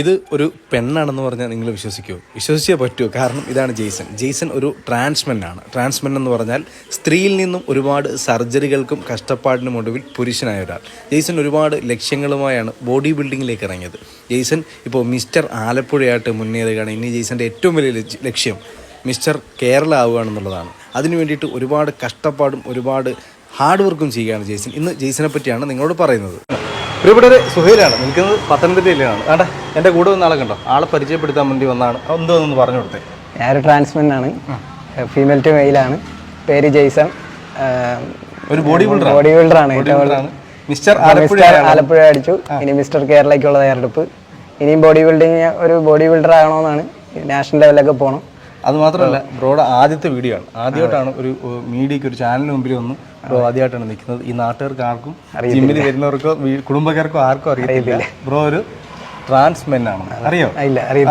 ഇത് ഒരു പെണ്ണാണെന്ന് പറഞ്ഞാൽ നിങ്ങൾ വിശ്വസിക്കൂ. വിശ്വസിച്ചേ പറ്റുമോ കാരണം ഇതാണ് ജെയ്സൺ. ജെയ്സൺ ഒരു ട്രാൻസ്മെൻ ആണ് ട്രാൻസ്മെൻ എന്ന് പറഞ്ഞാൽ സ്ത്രീയിൽ നിന്നും ഒരുപാട് സർജറികൾക്കും കഷ്ടപ്പാടിനും ഒടുവിൽ പുരുഷനായ ഒരാൾ. ജെയ്സൺ ഒരുപാട് ലക്ഷ്യങ്ങളുമായാണ് ബോഡി ബിൽഡിങ്ങിലേക്ക് ഇറങ്ങിയത്. ജെയ്സൺ ഇപ്പോൾ മിസ്റ്റർ ആലപ്പുഴയായിട്ട് മുന്നേറുകയാണ്. ഇനി ജെയ്സന്റെ ഏറ്റവും വലിയ ലക്ഷ്യം മിസ്റ്റർ കേരള ആവുകയാണെന്നുള്ളതാണ്. അതിനു വേണ്ടിയിട്ട് ഒരുപാട് കഷ്ടപ്പാടും ഒരുപാട് ഹാർഡ് വർക്കും ചെയ്യുകയാണ് ജെയ്സൺ. ഇന്ന് ജെയ്സനെ പറ്റിയാണ് നിങ്ങളോട് പറയുന്നത്. പ്രിയപ്പെട്ടവരെ സുഹൈലാണ്. നിൽക്കുന്നത് പത്തനംതിട്ടയിലാണ്. വേണ്ട എന്റെ കൂടെ വന്ന ആളെ കണ്ടോ ആളെ പരിചയപ്പെടുത്താൻ വേണ്ടി വന്നാണ്. എന്തോന്നൊന്ന് പറഞ്ഞു കൊടുത്തേ. ഞാനൊരു ട്രാൻസ്മെൻ ആണ്. ഫീമെയിൽ ടു മെയിലാണ് പേര് ജെയ്സൺ. ഒരു ബോഡി ബിൽഡർ ബോഡി ബിൽഡർ ആണ് മിസ്റ്റർ ആലപ്പുഴ അടിച്ചു. ഇനി മിസ്റ്റർ കേരളയ്ക്കുള്ള തയ്യാറെടുപ്പ്. ഇനിയും ബോഡി ബിൽഡിങ് ഒരു ബോഡി ബിൽഡർ ആകണമെന്നാണ് നാഷണൽ ലെവലൊക്കെ പോകണം. അത് മാത്രമല്ല ബ്രോയുടെ ആദ്യത്തെ വീഡിയോ ആണ്. ആദ്യമായിട്ടാണ് ഒരു മീഡിയക്ക് ഒരു ചാനലിന് മുമ്പിൽ വന്ന് ബ്രോ ആദ്യമായിട്ടാണ് നിൽക്കുന്നത്. ഈ നാട്ടുകാർക്ക് ആർക്കും ജിമ്മിൽ വരുന്നവർക്കോ കുടുംബക്കാർക്കോ ആർക്കും അറിയത്തില്ല. ബ്രോ ഒരു ട്രാൻസ്മെൻ ആണ്. അറിയോ?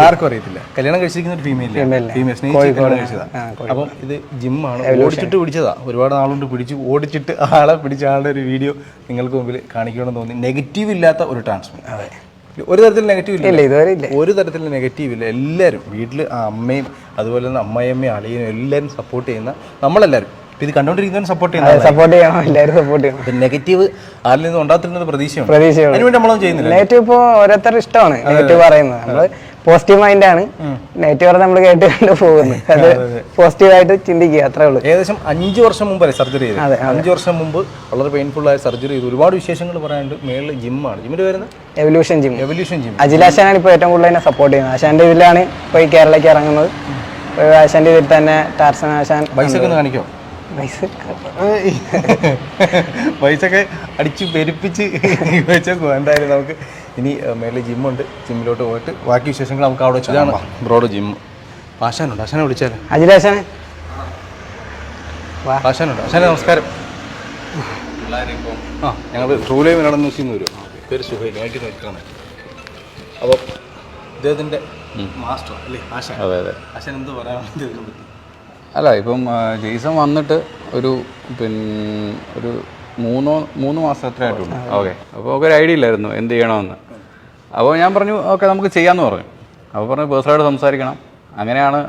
ആർക്കും അറിയത്തില്ല. കല്യാണം കഴിച്ചിരിക്കുന്ന ഒരു ഫീമെയിൽ ഫീമെയിൽ സ്നേഹിച്ച് കല്യാണം കഴിച്ചതാ. അപ്പം ഇത് ജിമ്മാണ് ഓടിച്ചിട്ട് പിടിച്ചതാ. ഒരുപാട് നാളുകൊണ്ട് പിടിച്ചു. ഓടിച്ചിട്ട് ആളെ പിടിച്ച ആളുടെ ഒരു വീഡിയോ നിങ്ങൾക്ക് മുമ്പിൽ കാണിക്കണമെന്ന് തോന്നി. നെഗറ്റീവ് ഇല്ലാത്ത ഒരു ട്രാൻസ്മെൻ ഒരു തരത്തിൽ നെഗറ്റീവ് ഇല്ല. ഇതുവരെ ഇല്ല. ഒരു തരത്തിൽ നെഗറ്റീവ് ഇല്ല. എല്ലാവരും വീട്ടിൽ ആ അമ്മയും അതുപോലെ തന്നെ അമ്മയമ്മയും അളിയനും എല്ലാവരും സപ്പോർട്ട് ചെയ്യുന്ന നമ്മളെല്ലാവരും ഇപ്പം ഇത് കണ്ടുകൊണ്ടിരിക്കുന്നവരും സപ്പോർട്ട് ചെയ്യുന്ന സപ്പോർട്ട് ചെയ്യണം എല്ലാവരും സപ്പോർട്ട് ചെയ്യണം. നെഗറ്റീവ് ആരിൽ നിന്ന് ഉണ്ടാകുന്നത് പ്രതീക്ഷയാണ് പ്രതീക്ഷയാണ് അതിനുവേണ്ടി നമ്മളൊന്നും ചെയ്യുന്നില്ല നെഗറ്റീവ് ഇപ്പോൾ ഓരോരുത്തരുടെ ഇഷ്ടമാണ്. നെഗറ്റീവ് പറയുന്നത്. നമ്മൾ പോസിറ്റീവ് മൈൻഡ് ആണ്. നെഗറ്റീവ് നമ്മൾ കേട്ട് കണ്ട് പോകുന്നത്. അത് പോസിറ്റീവായിട്ട് ചിന്തിക്കുക അത്രേ ഉള്ളൂ. ഏകദേശം അഞ്ച് വർഷം മുമ്പല്ലേ സർജറി ചെയ്തത്? അഞ്ച് വർഷം മുമ്പ് വളരെ പെയിൻഫുൾ ആയ സർജറി ചെയ്തു ഒരുപാട് വിശേഷങ്ങൾ പറയാനുണ്ട്. മേളിൽ ജിമ്മാണ് ജിമ്മിന്റെ വരുന്നത് എവല്യൂഷൻ ജിം എവല്യൂഷൻ ജിം അജിലാശാനാണ് ഇപ്പോൾ ഏറ്റവും കൂടുതൽ എന്നെ സപ്പോർട്ട് ചെയ്യുന്നത്. ആശാന്റെ ഇതിലാണ് ഇപ്പോൾ ഈ കേരളയ്ക്ക് ഇറങ്ങുന്നത്. ആശാന്റെ ഇതിൽ തന്നെ ടാർസൻ ആശാൻ പൈസ കാണിക്കോ? പൈസ ഒക്കെ. അടിച്ച് പെരുപ്പിച്ച് വെച്ചേക്കും എന്തായാലും നമുക്ക് ഇനി മേളിൽ മേലെ ജിമ്മുണ്ട്. ജിമ്മിലോട്ട് പോയിട്ട് ബാക്കി വിശേഷങ്ങൾ നമുക്ക് അവിടെ വെച്ചാണ് ബ്രോഡ് ജിം. ആശാനുണ്ട്. ആശാനെ വിളിച്ചാലോ. അജിലാശാനെ ആശാനുണ്ട്. ആശാനെ നമസ്കാരം. ആ. ഞങ്ങൾ ട്രൂ ലൈവ് മലയാളം ന്യൂസിൽ നിന്ന് വരും. പേര് സുഹൈൽ ആയിട്ട് നിൽക്കണം അപ്പോൾ ഇദ്ദേഹത്തിന്റെ മാസ്റ്റർ അല്ലേ? ആശാൻ. അതെ അതെ. ആശാൻ എന്ത് പറയാൻ വേണ്ടി ഇതിനെ പറ്റി? അല്ല ഇപ്പം ജെയ്സൺ വന്നിട്ട് ഒരു പിന്നെ ഒരു മൂന്നോ മൂന്ന് മാസം എത്ര ആയിട്ടുള്ളൂ. ഓക്കെ അപ്പോൾ ഒക്കെ ഒരു ഐഡിയ ഇല്ലായിരുന്നു എന്ത് ചെയ്യണമെന്ന്. അപ്പോൾ ഞാൻ പറഞ്ഞു ഓക്കെ നമുക്ക് ചെയ്യാമെന്ന് പറഞ്ഞു. അപ്പോൾ പറഞ്ഞു പേഴ്സണലായിട്ട് സംസാരിക്കണം. അങ്ങനെയാണ്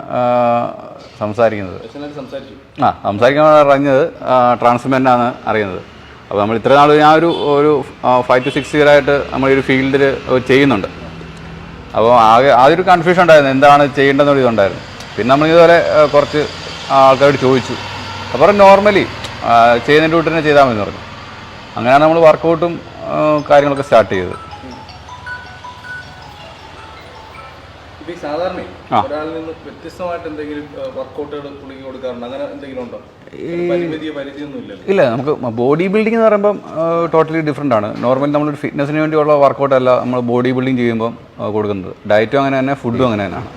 സംസാരിക്കുന്നത്. ആ സംസാരിക്കാൻ അറിഞ്ഞത് ട്രാൻസ്മെന്റാണ് അറിയുന്നത്. അപ്പോൾ നമ്മൾ ഇത്ര നാൾ ഞാൻ ഒരു ഒരു ഫൈവ് ടു സിക്സ് ഇയർ ആയിട്ട് നമ്മൾ ഈ ഒരു ഫീൽഡിൽ ചെയ്യുന്നുണ്ട്. അപ്പോൾ ആകെ ആദ്യം ഒരു കൺഫ്യൂഷൻ ഉണ്ടായിരുന്നു എന്താണ് ചെയ്യേണ്ടതെന്നൊരു ഇതുണ്ടായിരുന്നു. പിന്നെ നമ്മൾ ഇതുപോലെ കുറച്ച് ആൾക്കാരോട് ചോദിച്ചു. അപ്പോൾ നോർമലി ചെയ്യുന്നതിന്റെ വീട്ടിൽ തന്നെ ചെയ്താൽ മതി എന്ന് പറഞ്ഞു. അങ്ങനെയാണ് നമ്മൾ വർക്കൗട്ടും കാര്യങ്ങളൊക്കെ സ്റ്റാർട്ട് ചെയ്തത്. സാധാരണ ഒരാളിൽ നിന്ന് വ്യത്യസ്തമായിട്ട് എന്തെങ്കിലും വർക്കൗട്ടുകൾ പുള്ളിക്ക് കൊടുക്കാറുണ്ട്? അങ്ങനെ എന്തെങ്കിലും ഉണ്ടോ? ഇല്ല നമുക്ക് ബോഡി ബിൽഡിംഗ് എന്ന് പറയുമ്പം ടോട്ടലി ഡിഫറെന്റ് ആണ്. നോർമലി നമ്മൾ ഫിറ്റ്നസിന് വേണ്ടിയുള്ള വർക്കൗട്ട് അല്ല നമ്മൾ ബോഡി ബിൽഡിംഗ് ചെയ്യുമ്പം കൊടുക്കുന്നത്. ഡയറ്റും അങ്ങനെ തന്നെ ഫുഡും അങ്ങനെ തന്നെയാണ്.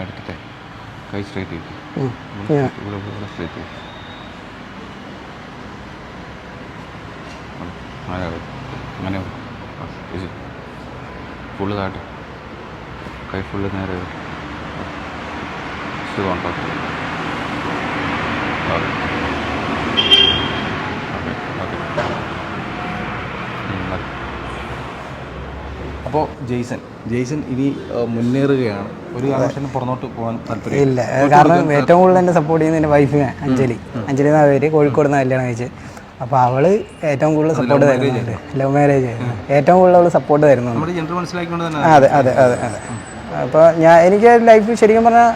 എടുത്തിട്ടേ. കൈ അങ്ങനെ ഫുള്ള് താട്ട് കൈ ഫുള്ള് നേരെ കോൺടാക്ട് മതി അപ്പോൾ ജെയ്സൺ ജെയ്സൺ ഇനി മുന്നേറുകയാണ്. ഒരു കാരണവശാലും പുറത്തോട്ട് പോകാൻ താല്പര്യം ഇല്ല കാരണം ഏറ്റവും കൂടുതൽ എന്നെ സപ്പോർട്ട് ചെയ്യുന്ന എന്റെ വൈഫിനെ അഞ്ജലി. അഞ്ജലി എന്ന പേര്? കോഴിക്കോട് നിന്ന് കല്യാണം കഴിച്ച് അപ്പോൾ അവൾ ഏറ്റവും കൂടുതൽ സപ്പോർട്ട് തരുന്നുണ്ട്. ലവ് മാരേജ് ഏറ്റവും കൂടുതൽ അവൾ സപ്പോർട്ട് തരുന്നുണ്ട്. തന്നെ അതെ അതെ അതെ അതെ. അപ്പോൾ ഞാൻ എനിക്ക് ലൈഫ് ശരിക്കും പറഞ്ഞാൽ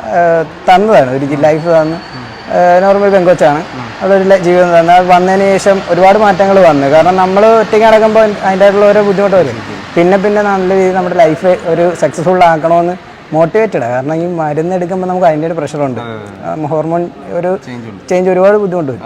തന്നതാണ്. ഒരു ലൈഫ് തന്ന്. നോർമൽ പെങ്കൊച്ചാണ് അതൊരു ജീവിതം തന്നെ. അത് വന്നതിന് ശേഷം ഒരുപാട് മാറ്റങ്ങൾ വന്നു. കാരണം നമ്മൾ ഒറ്റയ്ക്ക് നടക്കുമ്പോൾ അതിന്റെതായിട്ടുള്ള ഓരോ ബുദ്ധിമുട്ട് വരും പിന്നെ പിന്നെ നല്ല രീതിയിൽ നമ്മുടെ ലൈഫ് ഒരു സക്സസ്ഫുൾ ആക്കണമെന്ന് മോട്ടിവേറ്റഡ് കാരണം ഈ മരുന്ന് എടുക്കുമ്പോൾ നമുക്ക് അതിന്റെ ഒരു പ്രഷറുണ്ട് ഹോർമോൺ ഒരു ചേഞ്ച് ഒരുപാട് ബുദ്ധിമുട്ട് വരും.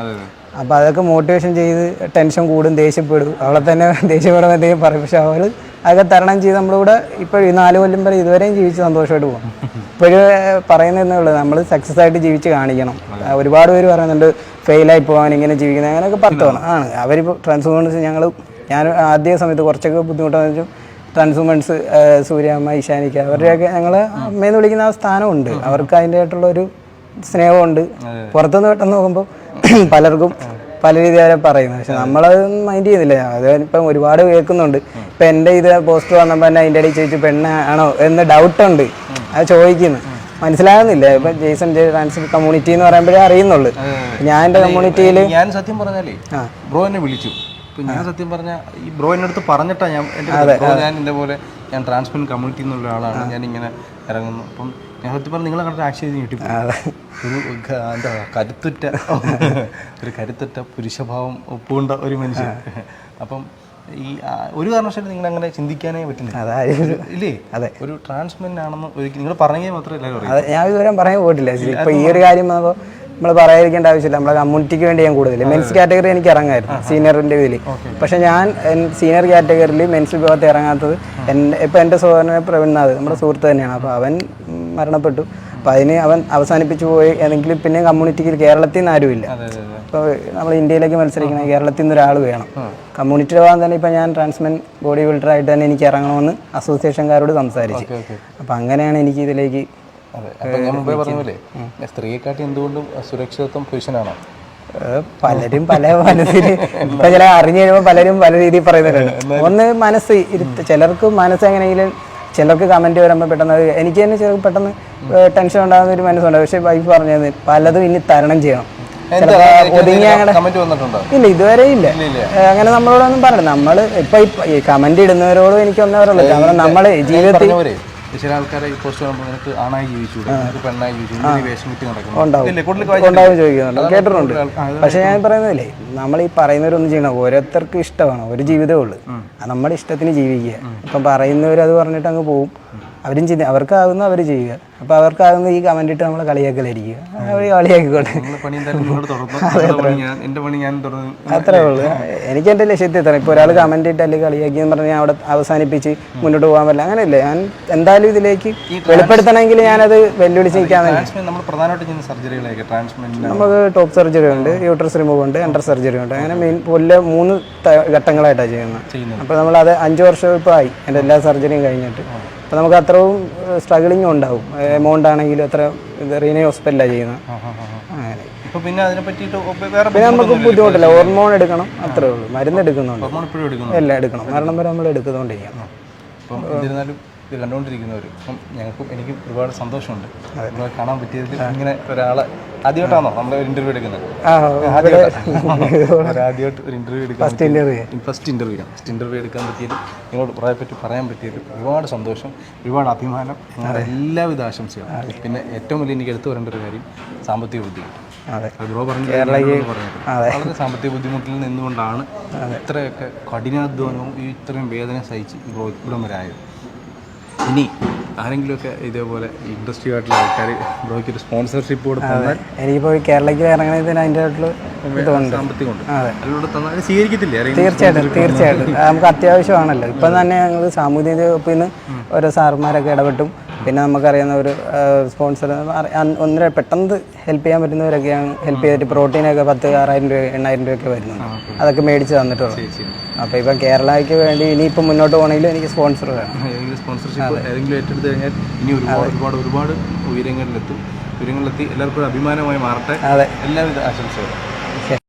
അപ്പോൾ അതൊക്കെ മോട്ടിവേഷൻ ചെയ്ത് ടെൻഷൻ കൂടും ദേഷ്യപ്പെടും. അവളെ തന്നെ ദേഷ്യപ്പെടുമ്പോൾ എന്തെങ്കിലും പറയും. പക്ഷെ അവൾ അതൊക്കെ തരണം ചെയ്ത് നമ്മളിവിടെ ഇപ്പോൾ ഈ നാല് കൊല്ലം വരെ ഇതുവരെയും ജീവിച്ച് സന്തോഷമായിട്ട് പോകും ഇപ്പോഴും പറയുന്നതെന്നേ ഉള്ളൂ നമ്മൾ സക്സസ് ആയിട്ട് ജീവിച്ച് കാണിക്കണം. ഒരുപാട് പേര് പറയുന്നുണ്ട് ഫെയിലായി പോകാൻ ഇങ്ങനെ ജീവിക്കുന്നത് അങ്ങനെയൊക്കെ പത്തോണം. ആണ്. അവരിപ്പോൾ ട്രാൻസ്ഫോമേഴ്സ് ഞങ്ങൾ ഞാൻ ആദ്യ സമയത്ത് കുറച്ചൊക്കെ ബുദ്ധിമുട്ടാണെന്ന് വെച്ചാൽ ട്രാൻസ്ഫോമേഴ്സ് സൂര്യാമ്മ ഈശാനിക്ക അവരുടെയൊക്കെ ഞങ്ങൾ അമ്മയെന്ന് വിളിക്കുന്ന ആ സ്ഥാനമുണ്ട്. അവർക്ക് അതിന്റെ ഒരു സ്നേഹമുണ്ട് പുറത്തുനിന്ന് പെട്ടെന്ന് നോക്കുമ്പോൾ പലർക്കും പല രീതി അവരെ പറയുന്നത് പക്ഷെ നമ്മളത് മൈൻഡ് ചെയ്യുന്നില്ല. അത് ഇപ്പം ഒരുപാട് കേൾക്കുന്നുണ്ട്. ഇപ്പം എന്റെ ഇത് പോസ്റ്റർ വന്നപ്പോൾ തന്നെ അതിന്റെ ഇടയിൽ ചോദിച്ചു പെണ്ണാണോ എന്ന് ഡൗട്ടുണ്ട് അത് ചോദിക്കുന്നു. മനസ്സിലാകുന്നില്ല. ഇപ്പൊ ജെയ്സൺ ജെ ട്രാൻസ് കമ്മ്യൂണിറ്റി എന്ന് പറയുമ്പോഴേ അറിയുന്നുള്ളൂ. ഞാൻ എന്റെ കമ്മ്യൂണിറ്റിയിൽ ഞാൻ സത്യം പറഞ്ഞാലേ ബ്രോ എന്നെ വിളിച്ചു. ഞാൻ സത്യം പറഞ്ഞ ഈ ബ്രോ എന്റെ അടുത്ത് പറഞ്ഞിട്ടാ ഞാൻ എന്റെ ഞാൻ ഇതേപോലെ ഞാൻ ട്രാൻസ്മെന്റ് കമ്മ്യൂണിറ്റി എന്നുള്ള ആളാണ്. ഞാൻ ഇങ്ങനെ ഇറങ്ങുന്നു. അപ്പം ഞാൻ സത്യം പറഞ്ഞു നിങ്ങളെ കണ്ടിട്ട് ആക്ച്വലി കിട്ടി ഒരു എന്താ കരുത്തുറ്റ ഒരു കരുത്തുറ്റ പുരുഷഭാവം ഒപ്പുണ്ട ഒരു മനുഷ്യൻ. അപ്പം ഈ ഒരു കാരണവശാലും നിങ്ങൾ അങ്ങനെ ചിന്തിക്കാനേ ഒരു- ഇല്ലേ? അതെ. ഒരു ട്രാൻസ്മെന്റ് ആണെന്ന് ഒരിക്കലും നിങ്ങൾ പറഞ്ഞേ മാത്രമേ എല്ലാവരും അറിയൂ. ഞാൻ ഇതുവരെ പറയാൻ പോയിട്ടില്ല ഇപ്പൊ ഈ ഒരു കാര്യം ആകുമ്പോൾ നമ്മൾ പറയാതിരിക്കേണ്ട ആവശ്യമില്ല. നമ്മളെ കമ്മ്യൂണിറ്റിക്ക് വേണ്ടി ഞാൻ കൂടുതൽ മെൻസ് കാറ്റഗറി എനിക്ക് ഇറങ്ങായിരുന്നു സീനിയറിന്റെ ഇതിൽ പക്ഷെ ഞാൻ സീനിയർ കാറ്റഗറിയിൽ മെൻസ് വിഭാഗത്തിൽ ഇറങ്ങാത്തത് എന്റെ ഇപ്പൊ എന്റെ സഹോദരനെ പ്രവീൺനാഥ് നമ്മുടെ സുഹൃത്ത് തന്നെയാണ്. അപ്പോൾ അവൻ മരണപ്പെട്ടു. അപ്പോൾ അതിന് അവൻ അവസാനിപ്പിച്ചു പോയി. ഏതെങ്കിലും പിന്നെ കമ്മ്യൂണിറ്റിക്ക് കേരളത്തിൽ നിന്ന് ആരുമില്ല ഇപ്പോൾ നമ്മൾ ഇന്ത്യയിലേക്ക് മത്സരിക്കുന്ന കേരളത്തിൽ നിന്ന് ഒരാൾ വേണം. കമ്മ്യൂണിറ്റിയുടെ ഭാഗം തന്നെ ഇപ്പം ഞാൻ ട്രാൻസ്മെൻ ബോഡി ബിൽഡറായിട്ട് തന്നെ എനിക്ക് ഇറങ്ങണമെന്ന് അസോസിയേഷൻകാരോട് സംസാരിച്ചു. അപ്പം അങ്ങനെയാണ് എനിക്ക് ഇതിലേക്ക് അപ്പൊ ഞാൻ മുമ്പേ പറഞ്ഞ പോലെ സ്ത്രീയെക്കാട്ടി എന്തുകൊണ്ടും സുരക്ഷിതത്വം പുരുഷനാണോ. പലരും പല മനസ്സിൽ ഇപ്പൊ ചില അറിഞ്ഞു കഴിയുമ്പോൾ പലരും പല രീതിയിൽ പറയുന്നുണ്ട്. ഒന്ന് മനസ്സ് ചിലർക്ക് മനസ്സ് എങ്ങനെയെങ്കിലും ചിലർക്ക് കമന്റ് വരുമ്പോൾ പെട്ടെന്ന് അത് എനിക്ക് തന്നെ ചിലർക്ക് പെട്ടെന്ന് ടെൻഷൻ ഉണ്ടാകുന്ന ഒരു മനസ്സുണ്ട്. പക്ഷേ വൈഫ് പറഞ്ഞത് പലതും ഇനി തരണം ചെയ്യണം. ഒതുങ്ങി ഇല്ല ഇതുവരെ ഇല്ല. അങ്ങനെ നമ്മളോടൊന്നും പറഞ്ഞു നമ്മൾ ഇപ്പൊ ഈ കമന്റ് ഇടുന്നവരോടും എനിക്ക് ഒന്നേ പറയുള്ളൂ. കാരണം നമ്മൾ ജീവിതത്തിൽ ചില ആൾക്കാരെ ഈ പോസ്റ്റ് കാണുമ്പോൾ നിനക്ക് ആണായി ജീവിച്ചു നിനക്ക് പെണ്ണായി ജീവിച്ചു വേഷം കിട്ടി നടക്കുന്നു. ചോദിക്കുന്നുണ്ട്. കേട്ടിട്ടുണ്ട്. പക്ഷെ ഞാൻ പറയുന്നതല്ലേ നമ്മൾ ഈ പറയുന്നവരൊന്നും ചെയ്യണം ഓരോരുത്തർക്കും ഇഷ്ടമാണ്. ഒരു ജീവിതമേ ഉള്ളൂ. നമ്മുടെ ഇഷ്ടത്തിന് ജീവിക്കുക. ഇപ്പം പറയുന്നവർ അത് പറഞ്ഞിട്ട് അങ്ങ് പോവും. അവരും ചിന്തി അവർക്കാകുന്ന അവർ ചെയ്യുക. അപ്പോൾ അവർക്കാവുന്ന ഈ കമന്റ് ഇട്ട് നമ്മളെ കളിയാക്കലായിരിക്കുക. അവർ കളിയാക്കിക്കോട്ടെ. എന്റെ അത്രേ ഉള്ളൂ. എനിക്ക് എന്റെ ലക്ഷ്യത്തിൽ എത്തണം. ഇപ്പോൾ ഒരാൾ കമന്റ് ഇട്ട് അല്ലെങ്കിൽ കളിയാക്കി എന്ന് പറഞ്ഞാൽ ഞാൻ അവിടെ അവസാനിപ്പിച്ച് മുന്നോട്ട് പോകാൻ പറ്റില്ല. അങ്ങനെയല്ലേ? ഞാൻ എന്തായാലും ഇതിലേക്ക് വെളിപ്പെടുത്തണമെങ്കിൽ ഞാനത് വെല്ലുവിളിച്ച് നിൽക്കാൻ നമ്മൾ നമുക്ക് ടോപ്പ് സർജറി ഉണ്ട് യൂട്രസ് റിമൂവ് ഉണ്ട് അണ്ടർ സർജറി ഉണ്ട്. അങ്ങനെ മെയിൻ പുല്ല മൂന്ന് ഘട്ടങ്ങളായിട്ടാണ് ചെയ്യുന്നത്. അപ്പൊ അപ്പോൾ നമ്മൾ അത് അഞ്ച് വർഷം ഇപ്പോൾ ആയി. എന്റെ എല്ലാ സർജറിയും കഴിഞ്ഞിട്ട്. അപ്പോൾ നമുക്ക് അത്രയും സ്ട്രഗിളിങ്ങും ഉണ്ടാവും. എമൗണ്ട് ആണെങ്കിലും അത്ര റീനെ ഹോസ്പിറ്റലാണ് ചെയ്യുന്നത്. അങ്ങനെ. പിന്നെ അതിനെ പറ്റിയിട്ട് വേറെ പിന്നെ നമുക്ക് ബുദ്ധിമുട്ടില്ല. ഹോർമോൺ എടുക്കണം അത്രേ ഉള്ളൂ. മരുന്ന് എടുക്കുന്നുണ്ട്. എല്ലാം എടുക്കണം. മരണം വരെ നമ്മൾ അപ്പം എന്നിരുന്നാലും ഇത് കണ്ടുകൊണ്ടിരിക്കുന്നവർ അപ്പം ഞങ്ങൾക്കും എനിക്കും ഒരുപാട് സന്തോഷമുണ്ട്. നമ്മളെ കാണാൻ പറ്റിയതിൽ ഇങ്ങനെ ഒരാളെ ആദ്യമായിട്ടാണോ നമ്മൾ ഒരു ഇന്റർവ്യൂ എടുക്കുന്നത്? ആദ്യമായിട്ട്? ഒരു ഇന്റർവ്യൂ എടുക്കാൻ ഫസ്റ്റ് ഇന്റർവ്യൂ ഫസ്റ്റ് ഇന്റർവ്യൂ ആണ് ഫസ്റ്റ് ഇന്റർവ്യൂ എടുക്കാൻ പറ്റിയത് നിങ്ങളോട് പറയാൻ പറ്റി പറയാൻ പറ്റിയത് ഒരുപാട് സന്തോഷം ഒരുപാട് അഭിമാനം നിങ്ങളുടെ എല്ലാവിധ ആശംസകളും. പിന്നെ ഏറ്റവും വലിയ എനിക്ക് എടുത്തു പറയേണ്ട ഒരു കാര്യം സാമ്പത്തിക ബുദ്ധിമുട്ട് ബ്രോ പറഞ്ഞു വളരെ സാമ്പത്തിക ബുദ്ധിമുട്ടിൽ നിന്നുകൊണ്ടാണ് ഇത്രയൊക്കെ കഠിനാധ്വാനവും ഈ ഇത്രയും വേദന സഹിച്ച് ബ്രോ ഇവിടം വരെ ആയത്. ഇനി ആരെങ്കിലുമൊക്കെ ഇതേപോലെ ഇൻഡസ്ട്രി ആയിട്ടുള്ള ആൾക്കാർ ബ്രോയ്ക്ക് ഒരു സ്പോൺസർഷിപ്പ് കൂടെ തന്നാൽ എനിക്കിപ്പോൾ കേരളയ്ക്ക് ഇറങ്ങണതിന് അതിന്റെ ആയിട്ടുള്ള ഇതുണ്ട്. സാമ്പത്തികം ഉണ്ട്. അതിലൂടെ തന്നാൽ സ്വീകരിക്കത്തില്ലേ? ആരെങ്കിലും തീർച്ചയായിട്ടും തീർച്ചയായിട്ടും. നമുക്ക് അത്യാവശ്യമാണല്ലോ. ഇപ്പം തന്നെ ഞങ്ങൾ സാമൂഹിക വകുപ്പിൽ ഓരോ സാറുമാരൊക്കെ ഇടപെട്ടും. പിന്നെ നമുക്കറിയുന്ന ഒരു സ്പോൺസർ ഒന്നര പെട്ടെന്ന് ഹെൽപ്പ് ചെയ്യാൻ പറ്റുന്നവരൊക്കെയാണ് ഹെൽപ്പ് ചെയ്തിട്ട് പ്രോട്ടീനൊക്കെ പത്ത് ആറായിരം രൂപ എണ്ണായിരം രൂപയൊക്കെ വരുന്നുണ്ട്. അതൊക്കെ മേടിച്ച് തന്നിട്ടുള്ളൂ അപ്പോൾ ഇപ്പം കേരളയ്ക്ക് വേണ്ടി ഇനിയിപ്പം മുന്നോട്ട് പോകണമെങ്കിൽ എനിക്ക് സ്പോൺസർ വേണം. സ്പോൺസർഷിപ്പ് ഏതെങ്കിലും ഏറ്റെടുത്ത് കഴിഞ്ഞാൽ ഇനി ഒരുപാട് ഒരുപാട് ഒരുപാട് ഉയരങ്ങളിലെത്തും. ഉയരങ്ങളിലെത്തി. എല്ലാവർക്കും അഭിമാനമായി മാറട്ടെ. എല്ലാവിധ ആശംസകളും.